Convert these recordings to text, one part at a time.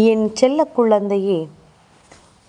என் செல்ல குழந்தையே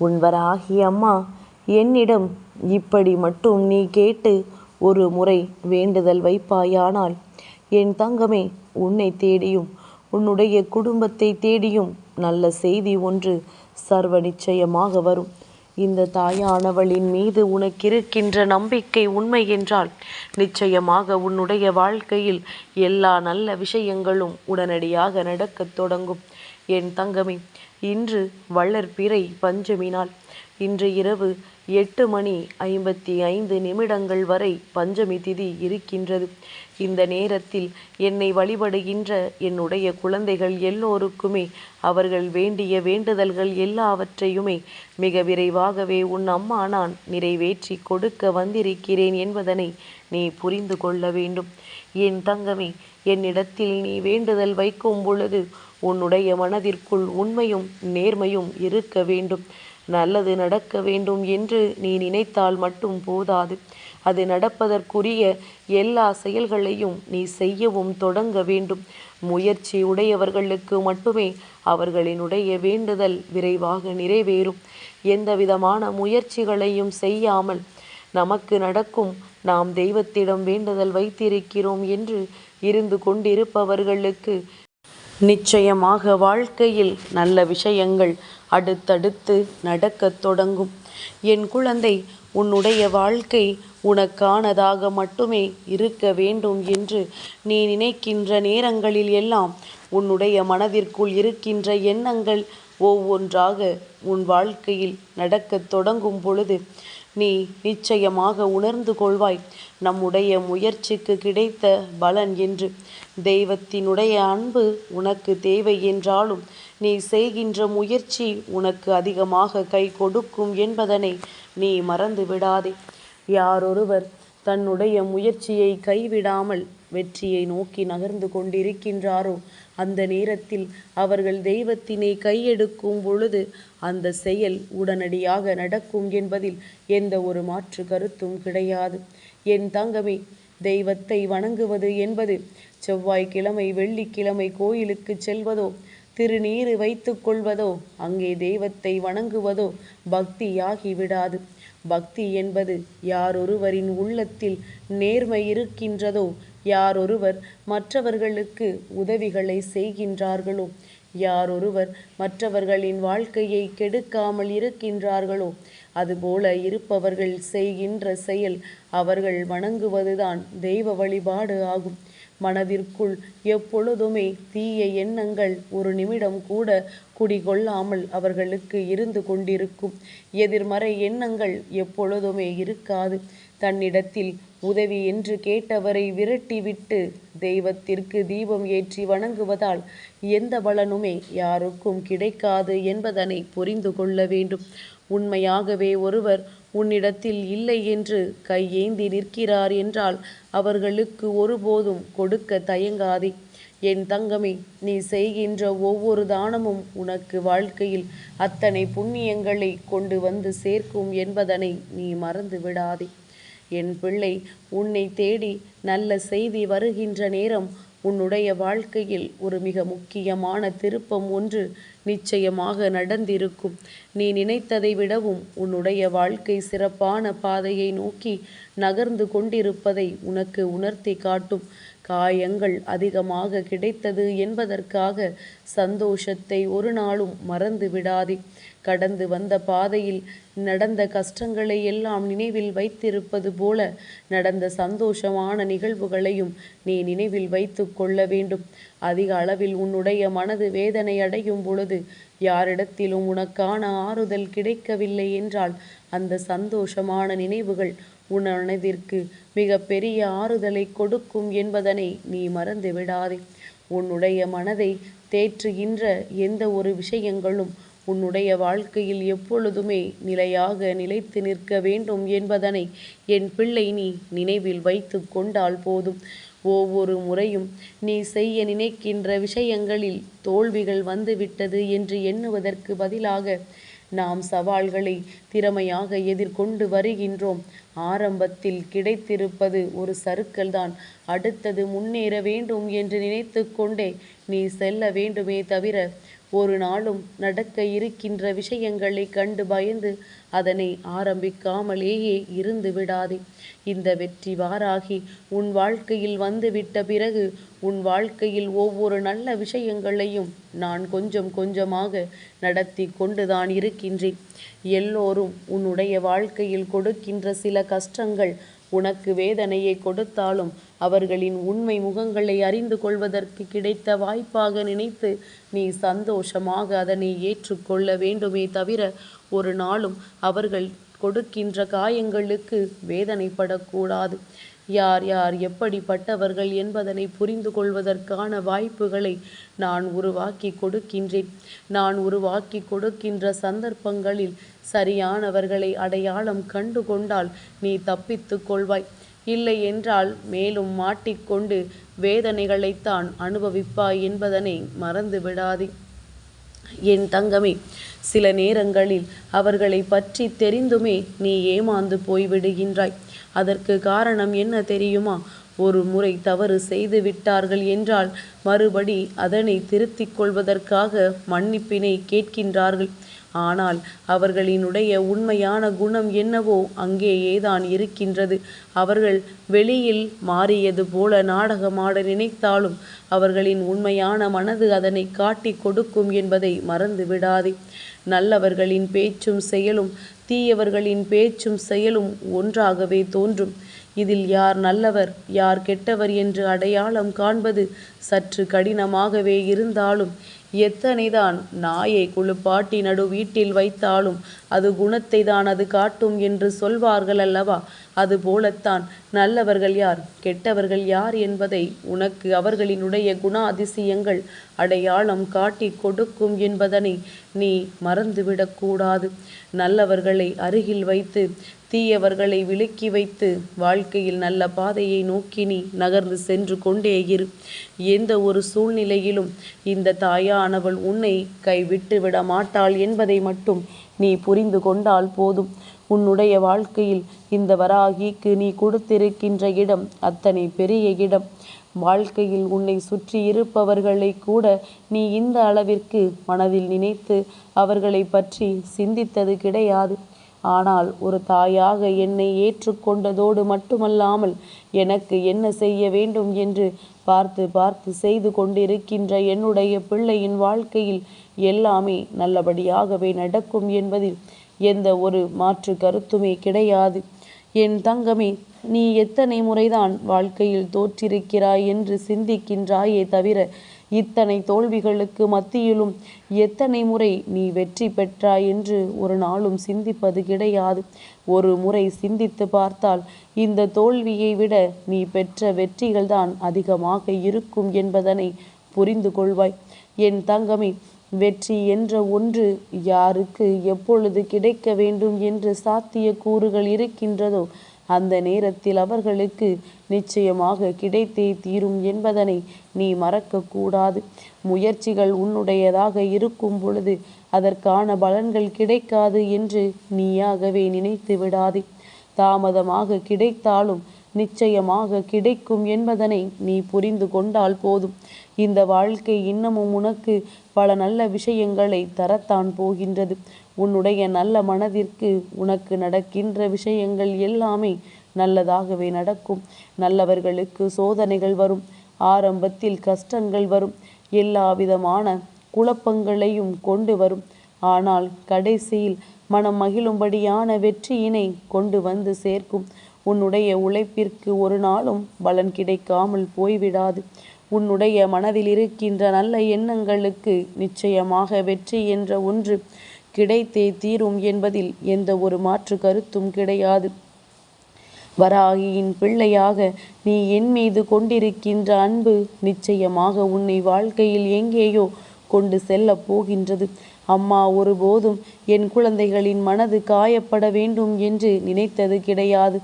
உன்வராகிய அம்மா என்னிடம் இப்படி மட்டும் நீ கேட்டு ஒரு முறை வேண்டுதல் வைப்பாயானால் என் தங்கமே உன்னை தேடியும் உன்னுடைய குடும்பத்தை தேடியும் நல்ல செய்தி ஒன்று சர்வ நிச்சயமாக வரும். இந்த தாயானவளின் மீது உனக்கிருக்கின்ற நம்பிக்கை உண்மை என்றால் நிச்சயமாக உன்னுடைய வாழ்க்கையில் எல்லா நல்ல விஷயங்களும் உடனடியாக நடக்கத் தொடங்கும். என் தங்கமே இன்று வளர்பிறை பஞ்சமி நாள் இன்று இரவு எட்டு மணி ஐம்பத்தி ஐந்து நிமிடங்கள் வரை பஞ்சமி திதி இருக்கின்றது. இந்த நேரத்தில் என்னை வழிபடுகின்ற என்னுடைய குழந்தைகள் எல்லோருக்குமே அவர்கள் வேண்டிய வேண்டுதல்கள் எல்லாவற்றையுமே மிக விரைவாகவே உன் அம்மா நான் நிறைவேற்றி கொடுக்க வந்திருக்கிறேன் என்பதனை நீ புரிந்து கொள்ள வேண்டும். என் தங்கமே என்னிடத்தில் நீ வேண்டுதல் வைக்கும் பொழுது உன்னுடைய மனதிற்குள் உண்மையும் நேர்மையும் இருக்க வேண்டும். நல்லது நடக்க வேண்டும் என்று நீ நினைத்தால் மட்டும் போதாது. அது நடப்பதற்குரிய எல்லா செயல்களையும் நீ செய்யவும் தொடங்க வேண்டும். முயற்சி உடையவர்களுக்கு மட்டுமே அவர்களினுடைய வேண்டுதல் விரைவாக நிறைவேறும். எந்தவிதமான முயற்சிகளையும் செய்யாமல் நமக்கு நடக்கும் நாம் தெய்வத்திடம் வேண்டுதல் வைத்திருக்கிறோம் என்று இருந்து கொண்டிருப்பவர்களுக்கு நிச்சயமாக வாழ்க்கையில் நல்ல விஷயங்கள் அடுத்தடுத்து நடக்கத் தொடங்கும். என் குழந்தை உன்னுடைய வாழ்க்கை உனக்கானதாக மட்டுமே இருக்க வேண்டும் என்று நீ நினைக்கின்ற நேரங்களில் எல்லாம் உன்னுடைய மனதிற்குள் இருக்கின்ற எண்ணங்கள் ஒவ்வொன்றாக உன் வாழ்க்கையில் நடக்கத் தொடங்கும் பொழுது நீ நிச்சயமாக உணர்ந்து கொள்வாய். நம்முடைய முயற்சிக்கு கிடைத்த பலன் என்று. தெய்வத்தினுடைய அன்பு உனக்கு தேவை என்றாலும் நீ செய்கின்ற முயற்சி உனக்கு அதிகமாக கை கொடுக்கும் என்பதனை நீ மறந்து விடாதே. யாரொருவர் தன்னுடைய முயற்சியை கைவிடாமல் வெற்றியை நோக்கி நகர்ந்து கொண்டிருக்கின்றாரோ அந்த நேரத்தில் அவர்கள் தெய்வத்தினை கையெடுக்கும் பொழுது அந்த செயல் உடனடியாக நடக்கும் என்பதில் எந்த ஒரு மாற்று கருத்தும் கிடையாது. என் தங்கமே தெய்வத்தை வணங்குவது என்பது செவ்வாய்க்கிழமை வெள்ளிக்கிழமை கோயிலுக்கு செல்வதோ திருநீறு வைத்து கொள்வதோ அங்கே தெய்வத்தை வணங்குவதோ பக்தியாகி விடாது. பக்தி என்பது யாரொருவரின் உள்ளத்தில் நேர்மை இருக்கின்றதோ யாரொருவர் மற்றவர்களுக்கு உதவிகளை செய்கின்றார்களோ? யாரொருவர் மற்றவர்களின் வாழ்க்கையை கெடுக்காமல் இருக்கின்றார்களோ? அதுபோல இருப்பவர்கள் செய்கின்ற செயல் அவர்கள் வணங்குவதுதான் தெய்வ வழிபாடு ஆகும். மனதிற்குள் எப்பொழுதுமே தீய எண்ணங்கள் ஒரு நிமிடம் கூட குடிகொள்ளாமல் அவர்களுக்கு இருந்து கொண்டிருக்கும். எதிர்மறை எண்ணங்கள் எப்பொழுதுமே இருக்காது. தன்னிடத்தில் உதவி என்று கேட்டவரை விரட்டிவிட்டு தெய்வத்திற்கு தீபம் ஏற்றி வணங்குவதால் எந்த பலனுமே யாருக்கும் கிடைக்காது என்பதனை புரிந்து கொள்ள வேண்டும். உண்மையாகவே ஒருவர் உன்னிடத்தில் இல்லை என்று கையேந்தி நிற்கிறார் என்றால் அவர்களுக்கு ஒருபோதும் கொடுக்க தயங்காதே. என் தங்கமே நீ செய்கின்ற ஒவ்வொரு தானமும் உனக்கு வாழ்க்கையில் அத்தனை புண்ணியங்களை கொண்டு வந்து சேர்க்கும் என்பதனை நீ மறந்து விடாதே என் பிள்ளை உன்னை தேடி நல்ல செய்தி வருகின்ற நேரம் உன்னுடைய வாழ்க்கையில் ஒரு மிக முக்கியமான திருப்பம் ஒன்று நிச்சயமாக நடந்திருக்கும். நீ நினைத்ததை விடவும் உன்னுடைய வாழ்க்கை சிறப்பான பாதையை நோக்கி நகர்ந்து கொண்டிருப்பதை உனக்கு உணர்த்தி காட்டும். காயங்கள் அதிகமாக கிடைத்தது என்பதற்காக சந்தோஷத்தை ஒரு நாளும் மறந்து விடாதே. கடந்து வந்த பாதையில் நடந்த கஷ்டங்களை எல்லாம் நினைவில் வைத்திருப்பது போல நடந்த சந்தோஷமான நிகழ்வுகளையும் நீ நினைவில் வைத்து கொள்ள வேண்டும். அதிக அளவில் உன்னுடைய மனது வேதனை அடையும் பொழுது யாரிடத்திலும் உனக்கான ஆறுதல் கிடைக்கவில்லை என்றால் அந்த சந்தோஷமான நினைவுகள் உன் மனதிற்கு மிக பெரிய ஆறுதலை கொடுக்கும் என்பதனை நீ மறந்து விடாதே உன்னுடைய மனதை தேற்றுகின்ற எந்த ஒரு விஷயங்களும் உன்னுடைய வாழ்க்கையில் எப்பொழுதுமே நிலையாக நிலைத்து நிற்க வேண்டும் என்பதனை என் பிள்ளை நீ நினைவில் வைத்து கொண்டால் போதும். ஒவ்வொரு முறையும் நீ செய்ய நினைக்கின்ற விஷயங்களில் தோல்விகள் வந்துவிட்டது என்று எண்ணுவதற்கு பதிலாக நாம் சவால்களை திறமையாக எதிர்கொண்டு வருகின்றோம். ஆரம்பத்தில் கிடைத்திருப்பது ஒரு சறுக்கல் தான் அடுத்தது முன்னேற வேண்டும் என்று நினைத்து கொண்டே நீ செல்ல வேண்டுமே தவிர ஒரு நாளும் நடக்க இருக்கின்ற விஷயங்களை கண்டு பயந்து அதனை ஆரம்பிக்காமலேயே இருந்து விடாதே. இந்த வெற்றி வாராகி உன் வாழ்க்கையில் வந்துவிட்ட பிறகு உன் வாழ்க்கையில் ஒவ்வொரு நல்ல விஷயங்களையும் நான் கொஞ்சம் கொஞ்சமாக நடத்தி கொண்டுதான் இருக்கின்றேன். எல்லோரும் உன்னுடைய வாழ்க்கையில் கொடுக்கின்ற சில கஷ்டங்கள் உனக்கு வேதனையை கொடுத்தாலும் அவர்களின் உண்மை முகங்களை அறிந்து கொள்வதற்கு கிடைத்த வாய்ப்பாக நினைத்து நீ சந்தோஷமாக அதனை ஏற்றுக்கொள்ள வேண்டுமே தவிர ஒரு நாளும் அவர்கள் கொடுக்கின்ற காயங்களுக்கு வேதனைப்படக்கூடாது. யார் யார் எப்படிப்பட்டவர்கள் என்பதனை புரிந்து கொள்வதற்கான வாய்ப்புகளை நான் உருவாக்கி கொடுக்கின்றேன். நான் உருவாக்கி கொடுக்கின்ற சந்தர்ப்பங்களில் சரியானவர்களை அடையாளம் கண்டு கொண்டால் நீ தப்பித்து கொள்வாய். இல்லை என்றால் மேலும் மாட்டிக்கொண்டு வேதனைகளைத்தான் அனுபவிப்பாய் என்பதனை மறந்து விடாதே என் தங்கமே சில நேரங்களில் அவர்களை பற்றி தெரிந்துமே நீ ஏமாந்து போய்விடுகின்றாய். அதற்கு காரணம் என்ன தெரியுமா? ஒரு முறை தவறு செய்து விட்டார்கள் என்றால் மறுபடி அதனை திருத்திக் கொள்வதற்காக மன்னிப்பினை கேட்கின்றார்கள். ஆனால் அவர்களினுடைய உண்மையான குணம் என்னவோ அங்கேயேதான் இருக்கின்றது. அவர்கள் வெளியில் மாறியது போல நாடகமாட நினைத்தாலும் அவர்களின் உண்மையான மனது அதனை காட்டி கொடுக்கும் என்பதை மறந்து விடாதே. நல்லவர்களின் பேச்சும் செயலும் தீயவர்களின் பேச்சும் செயலும் ஒன்றாகவே தோன்றும். இதில் யார் நல்லவர் யார் கெட்டவர் என்று அடையாளம் காண்பது சற்று கடினமாகவே இருந்தாலும் எத்தனைதான் நாயை குளிப்பாட்டி நடு வீட்டில் வைத்தாலும் அது குணத்தை தான் அது காட்டும் என்று சொல்வார்கள் அல்லவா? அதுபோலத்தான் நல்லவர்கள் யார் கெட்டவர்கள் யார் என்பதை உனக்கு அவர்களினுடைய குணாதிசயங்கள் அடையாளம் காட்டி கொடுக்கும் என்பதனை நீ மறந்துவிடக்கூடாது நல்லவர்களை அருகில் வைத்து தீயவர்களை விலக்கி வைத்து வாழ்க்கையில் நல்ல பாதையை நோக்கி நீ நகர்ந்து சென்று கொண்டே இரு. எந்த ஒரு சூழ்நிலையிலும் இந்த தாயானவள் உன்னை கைவிட்டு விட மாட்டாள் என்பதை மட்டும் நீ புரிந்து கொண்டால் போதும். உன்னுடைய வாழ்க்கையில் இந்த வராகிக்கு நீ கொடுத்திருக்கின்ற இடம் அத்தனை பெரிய இடம். வாழ்க்கையில் உன்னை சுற்றி இருப்பவர்களை கூட நீ இந்த அளவிற்கு மனதில் நினைத்து அவர்களை பற்றி சிந்தித்தது கிடையாது. ஆனால் ஒரு தாயாக என்னை ஏற்றுக்கொண்டதோடு மட்டுமல்லாமல் எனக்கு என்ன செய்ய வேண்டும் என்று பார்த்து பார்த்து செய்து கொண்டிருக்கின்ற என்னுடைய பிள்ளையின் வாழ்க்கையில் எல்லாமே நல்லபடியாகவே நடக்கும் என்பதில் எந்த ஒரு மாற்று கருத்துமே கிடையாது. என் தங்கமே நீ எத்தனை முறைதான் வாழ்க்கையில் தோற்றிருக்கிறாய் என்று சிந்திக்கின்றாயே தவிர இத்தனை தோல்விகளுக்கு மத்தியிலும் எத்தனை முறை நீ வெற்றி பெற்றாய் என்று ஒரு நாளும் சிந்திப்பது கிடையாது. ஒரு முறை சிந்தித்து பார்த்தால் இந்த தோல்வியை விட நீ பெற்ற வெற்றிகள்தான் அதிகமாக இருக்கும் என்பதனை புரிந்து கொள்வாய். என் தங்கமே வெற்றி என்ற ஒன்று யாருக்கு எப்பொழுது கிடைக்க வேண்டும் என்று சாத்திய கூறுகள் இருக்கின்றதோ அந்த நேரத்தில் அவர்களுக்கு நிச்சயமாக கிடைத்தே தீரும் என்பதனை நீ மறக்கக்கூடாது. முயற்சிகள் உன்னுடையதாக இருக்கும் பொழுது அதற்கான பலன்கள் கிடைக்காது என்று நீயாகவே நினைத்து விடாதே. தாமதமாக கிடைத்தாலும் நிச்சயமாக கிடைக்கும் என்பதனை நீ புரிந்து கொண்டால் போதும். இந்த வாழ்க்கை இன்னமும் உனக்கு பல நல்ல விஷயங்களை தரத்தான் போகின்றது. உன்னுடைய நல்ல மனதிற்கு உனக்கு நடக்கின்ற விஷயங்கள் எல்லாமே நல்லதாகவே நடக்கும். நல்லவர்களுக்கு சோதனைகள் வரும். ஆரம்பத்தில் கஷ்டங்கள் வரும். எல்லா விதமான குழப்பங்களையும் கொண்டு வரும். ஆனால் கடைசியில் மனம் மகிழும்படியான வெற்றியினை கொண்டு வந்து சேர்க்கும். உன்னுடைய உழைப்பிற்கு ஒரு நாளும் பலன் கிடைக்காமல் போய்விடாது. உன்னுடைய மனதில் இருக்கின்ற நல்ல எண்ணங்களுக்கு நிச்சயமாக வெற்றி என்ற ஒன்று. கிடைத்தே தீரும் என்பதில் எந்த ஒரு மாற்று கருத்தும் கிடையாது. வராகியின் பிள்ளையாக நீ என் மீது கொண்டிருக்கின்ற அன்பு நிச்சயமாக உன்னை வாழ்க்கையில் எங்கேயோ கொண்டு செல்லப் போகின்றது. அம்மா ஒருபோதும் என் குழந்தைகளின் மனது காயப்பட வேண்டும் என்று நினைத்தது கிடையாது.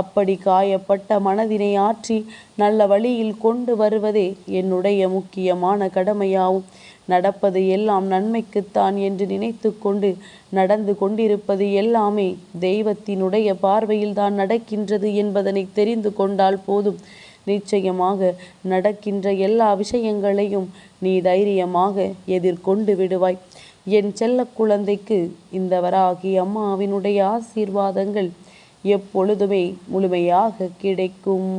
அப்படி காயப்பட்ட மனதினை ஆற்றி நல்ல வழியில் கொண்டு வருவதே என்னுடைய முக்கியமான கடமையாகும். நடப்பது எல்லாம் நன்மைக்குத்தான் என்று நினைத்து கொண்டு நடந்து கொண்டிருப்பது எல்லாமே தெய்வத்தினுடைய பார்வையில் தான் நடக்கின்றது என்பதனை தெரிந்து கொண்டால் போதும். நிச்சயமாக நடக்கின்ற எல்லா விஷயங்களையும் நீ தைரியமாக எதிர்கொண்டு விடுவாய். என் செல்ல குழந்தைக்கு இந்த வராகி அம்மாவினுடைய ஆசீர்வாதங்கள் எப்பொழுதுமே முழுமையாக கிடைக்கும்.